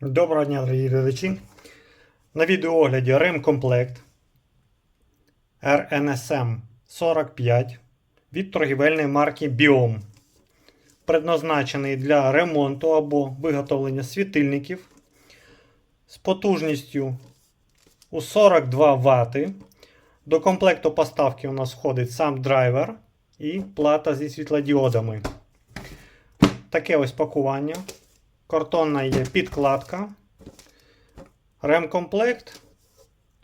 Доброго дня, дорогі глядачі. На відеоогляді ремкомплект RNSM 45 від торгівельної марки Biom. Предназначений для ремонту або виготовлення світильників з потужністю у 42 Вт. До комплекту поставки у нас входить сам драйвер і плата зі світлодіодами. Таке ось пакування. Картонна є підкладка, ремкомплект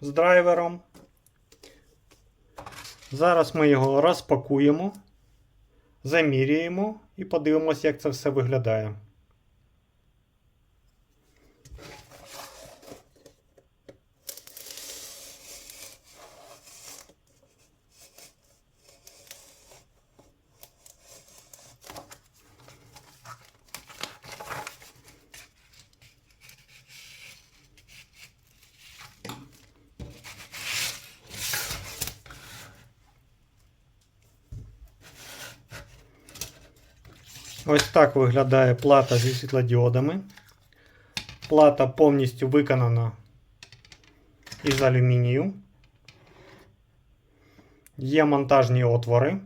з драйвером. Зараз ми його розпакуємо, заміряємо і подивимося, як це все виглядає. Ось так виглядає плата зі світлодіодами. Плата повністю виконана із алюмінію. Є монтажні отвори.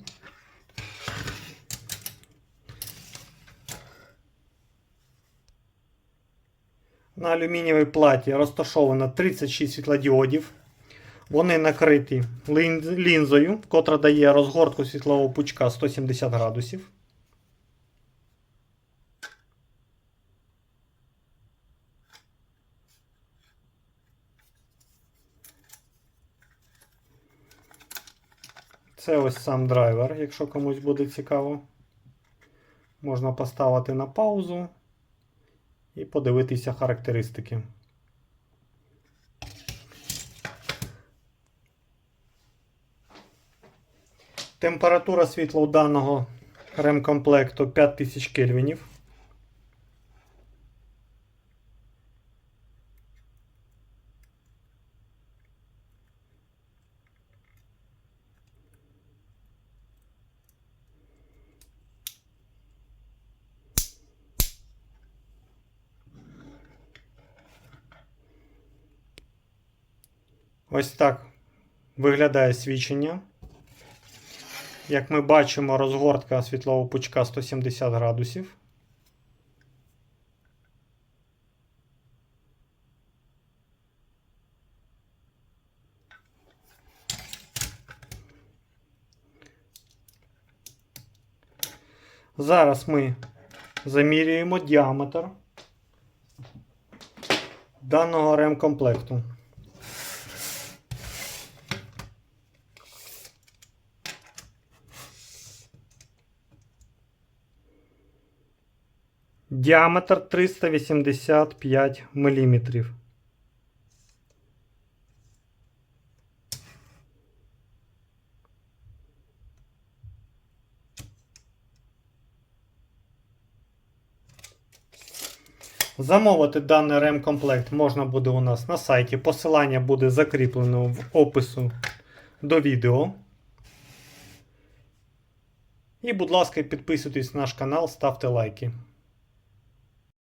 На алюмінієвій платі розташовано 36 світлодіодів. Вони накриті лінзою, котра дає розгортку світлового пучка 170 градусів. Це ось сам драйвер, якщо комусь буде цікаво. Можна поставити на паузу і подивитися характеристики. Температура світла у даного ремкомплекту 5000 кельвінів. Ось так виглядає свічення. Як ми бачимо, розгортка світлового пучка 170 градусів. Зараз ми замірюємо діаметр даного ремкомплекту. Діаметр 385 мм. Замовити даний ремкомплект можна буде у нас на сайті. Посилання буде закріплено в опису до відео. І, будь ласка, підписуйтесь на наш канал, ставте лайки.